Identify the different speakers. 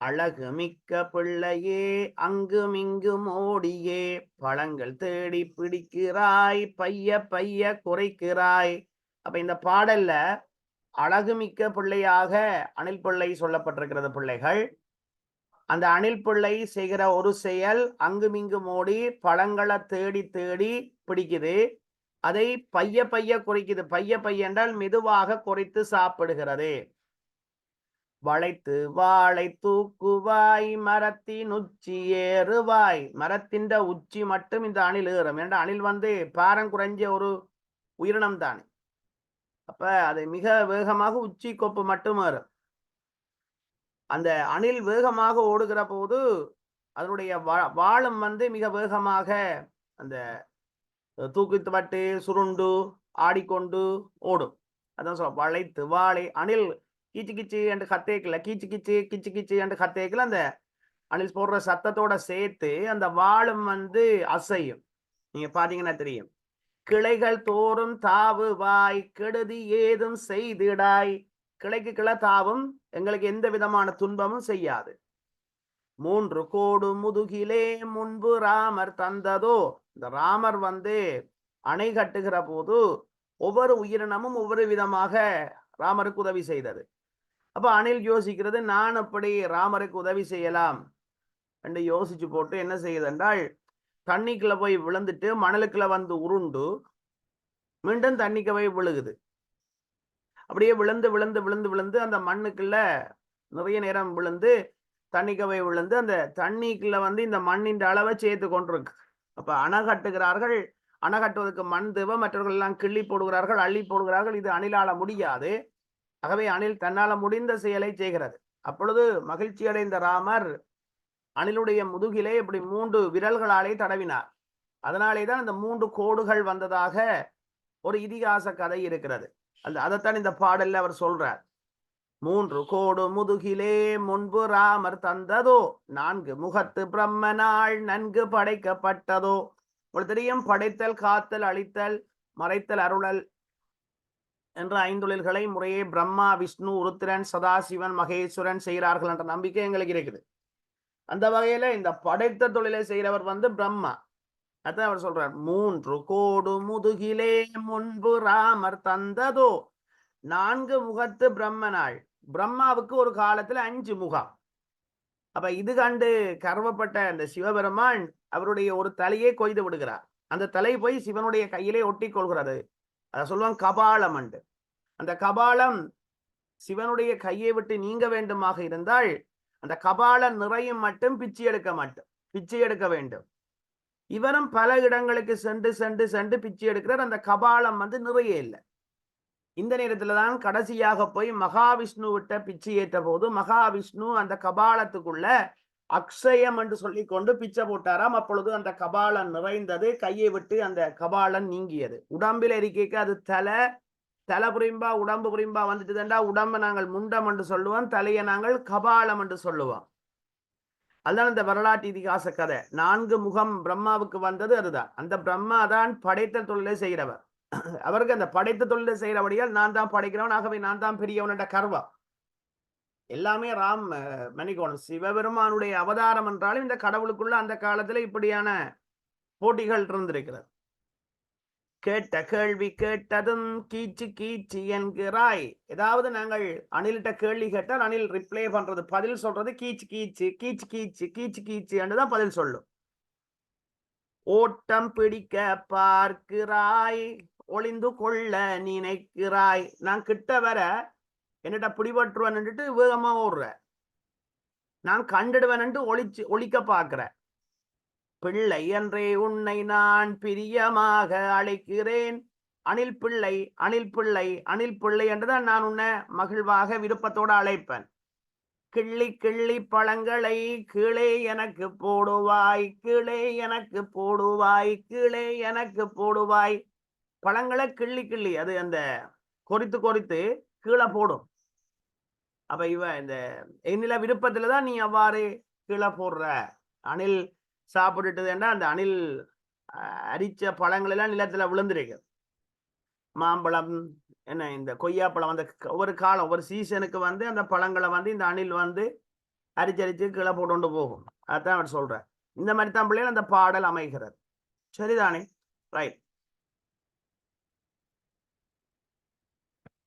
Speaker 1: அழகு மிக்க பிள்ளையே அங்குமிங்கும் ஓடியே. பழங்கள் தேடி பிடிக்கிறாய் பைய பைய குறைக்கிறாய். அப்ப இந்த பாடல்ல அழகுமிக்க பிள்ளையாக அணில் பிள்ளை சொல்லப்பட்டிருக்கிறது பிள்ளைகள். அந்த அணில் பிள்ளை செய்கிற ஒரு செயல் அங்குமிங்கும் ஓடி பழங்களை தேடி தேடி பிடிக்குது. அதை பைய பைய குறைக்குது. பைய பைய என்றால் மெதுவாக குறைத்து சாப்பிடுகிறது. வளைத்து வாழை தூக்குவாய் மரத்தின் உச்சி ஏறுவாய். மரத்தின் உச்சி மட்டும் இந்த அணில் ஏறும். ஏன்னா அணில் வந்து பாரம் குறைஞ்ச ஒரு உயிரினம் தானே. அப்ப அது மிக வேகமாக உச்சி கொப்பு மட்டும் ஏறும். அந்த அணில் வேகமாக ஓடுகிற போது அதனுடைய வா- வாழும் வந்து மிக வேகமாக அந்த தூக்கித்து வட்டு சுருண்டு ஆடிக்கொண்டு ஓடும். அதான் சொல்ல வளைத்து வாழை அணில் கீச்சு கீச்சு என்று கத்தேக்கல கீச்சு கீச்சு கீச்சு கீச்சு என்று கத்தேக்கல அந்த அணில் போடுற சத்தத்தோட சேர்த்து அந்த வாழும் வந்து அசையும். நீங்க பாத்தீங்கன்னா தெரியும். கிளைகள் தோறும் தாவுவாய் கெடுதி ஏதும் செய்திடாய். கிளைக்கு கிளை தாவும் எங்களுக்கு எந்த விதமான துன்பமும் செய்யாது. மூன்று கோடு முதுகிலே முன்பு ராமர் தந்ததோ. இந்த ராமர் வந்து அணை கட்டுகிற போது ஒவ்வொரு உயிரினமும் ஒவ்வொரு விதமாக ராமருக்கு உதவி செய்தது. அப்ப அணில் யோசிக்கிறது நான் அப்படி ராமருக்கு உதவி செய்யலாம். என்று யோசிச்சு போட்டு என்ன செய்யுதென்றால் தண்ணிக்குள்ள போய் விழுந்துட்டு மணலுக்குள்ள வந்து உருண்டு மீண்டும் தண்ணிக்கு போய் விழுகுது. அப்படியே விழுந்து விழுந்து விழுந்து விழுந்து அந்த மண்ணுக்குள்ள நிறைய நேரம் விழுந்து தண்ணிக்கு போய் விழுந்து அந்த தண்ணிக்குள்ள வந்து இந்த மண்ணின் அளவை சேர்த்து கொண்டிருக்கு. அப்ப அணை கட்டுகிறார்கள் அணை கட்டுவதற்கு மண் தேவை மற்றவர்கள் எல்லாம் கிள்ளி போடுகிறார்கள் அள்ளி போடுகிறார்கள் இது அணிலால முடியாது. ஆகவே அணில் தன்னால முடிந்த செயலை செய்கிறது. அப்பொழுது மகிழ்ச்சி அடைந்த ராமர் அணிலுடைய முதுகிலே இப்படி மூன்று விரல்களாலே தடவினார். அதனாலே தான் அந்த மூன்று கோடுகள் வந்ததாக ஒரு இதிகாச கதை இருக்கிறது. அந்த அதைத்தான் இந்த பாடல்ல அவர் சொல்றார். மூன்று கோடு முதுகிலே முன்பு ராமர் தந்ததோ நான்கு முகத்து பிரம்மனால் நன்கு படைக்கப்பட்டதோ. உங்களுக்கு தெரியும் படைத்தல் காத்தல் அழித்தல் மறைத்தல் அருளல் என்ற ஐந்தொழில்களை முறையே பிரம்மா விஷ்ணு உருத்திரன் சதாசிவன் மகேஸ்வரன் செய்கிறார்கள் என்ற நம்பிக்கை எங்களுக்கு இருக்குது. அந்த வகையில இந்த படைத்த தொழிலை செய்கிறவர் வந்து பிரம்மா. அதான் அவர் சொல்றார் மூன்று கோடு முதுகிலே முன்பு ராமர் தந்ததோ நான்கு முகத்து பிரம்மனாள். பிரம்மாவுக்கு ஒரு காலத்துல அஞ்சு முகம். அப்ப இது கண்டு கர்வப்பட்ட அந்த சிவபெருமான் அவருடைய ஒரு தலையே கொய்து விடுகிறார். அந்த தலை போய் சிவனுடைய கையிலே ஒட்டி கொள்கிறது. அதை சொல்லுவாங்க கபாலம் அண்டு அந்த கபாலம் சிவனுடைய கையை விட்டு நீங்க வேண்டுமாக இருந்தால் அந்த கபாலம் நிறையும் மட்டும் பிச்சை எடுக்க மாட்டோம் பிச்சை எடுக்க வேண்டும். இவரும் பல இடங்களுக்கு சென்று சென்று சென்று பிச்சை எடுக்கிறார். அந்த கபாலம் வந்து நிறைய இல்லை. இந்த நேரத்துல தான் கடைசியாக போய் மகாவிஷ்ணு விட்ட பிச்சை ஏற்ற போது மகாவிஷ்ணு அந்த கபாலத்துக்குள்ள அக்ஷயம் என்று சொல்லி கொண்டு பிச்சை போட்டாராம். அப்பொழுது அந்த கபாலம் நிறைந்தது கையை விட்டு அந்த கபாலம் நீங்கியது. உடம்பில் இருக்கைக்கு அது தலை தலை புரிம்பா உடம்பு புரிம்பா வந்துட்டுதான்டா உடம்பை நாங்கள் முண்டம் என்று சொல்லுவோம் தலையை நாங்கள் கபாலம் என்று சொல்லுவோம். அதுதான் இந்த வரலாற்று இதிகாச கதை. நான்கு முகம் பிரம்மாவுக்கு வந்தது அதுதான். அந்த பிரம்மா தான் படைத்த தொழிலை செய்கிறவர். அவருக்கு அந்த படைத்த தொழிலை செய்கிறபடியால் நான் தான் படைக்கிறவன் ஆகவே நான் தான் பெரியவன் கர்வம். எல்லாமே ராம் மணிகோணம். சிவபெருமானுடைய அவதாரம் என்றாலும் இந்த கடவுளுக்குள்ள அந்த காலத்துல இப்படியான போட்டிகள் இருந்திருக்கிறது. கேட்ட கேள்வி கேட்டதும் கீச்சு கீச்சு என்கிறாய். ஏதாவது நாங்கள் அணில்கிட்ட கேள்வி கேட்டால் அணில் ரிப்ளை பண்றது பதில் சொல்றது கீச்சு கீச்சு கீச்சு கீச்சு கீச்சு கீச்சு என்றுதான் பதில் சொல்லும். ஓட்டம் பிடிக்க பார்க்கிறாய் ஒளிந்து கொள்ள நினைக்கிறாய். நான் கிட்ட வர என்னட்ட பிடிபட்டுருவேன்னுட்டு வேகமா ஓடுற. நான் கண்டுடுவேன்ட்டு ஒளிச்சு ஒழிக்க பாக்குறேன் பிள்ளை என்றே உன்னை நான் பிரியமாக அழைக்கிறேன். அணில் பிள்ளை அணில் பிள்ளை அணில் பிள்ளை என்றுதான் நான் உன்னை மகிழ்வாக விருப்பத்தோட அழைப்பேன். கிள்ளி கிள்ளி பழங்களை கீழே எனக்கு போடுவாய் கீழே எனக்கு போடுவாய் கீழே எனக்கு போடுவாய். பழங்களை கிள்ளி கிள்ளி அது அந்த கொறித்து கொறித்து கீழே போடும். அப்ப இவ இந்த என்னில விருப்பத்துல தான் நீ அவ்வாறு கீழே போடுற. அணில் சாப்பிட்டுட்டுதுன்னா அந்த அணில் அரித்த அரிச்ச பழங்கள் எல்லாம் நிலத்துல விழுந்திருக்கு மாம்பழம் என்ன இந்த கொய்யாப்பழம் அந்த க- ஒவ்வொரு காலம் ஒவ்வொரு சீசனுக்கு வந்து அந்த பழங்களை வந்து இந்த அணில் வந்து அரிச்சரிச்சு கீழே போட்டு போகும். அதான் அவர் சொல்றார். இந்த மாதிரி தான் பிள்ளைகள் அந்த பாடல் அமைகிறது. சரிதானே? ரைட்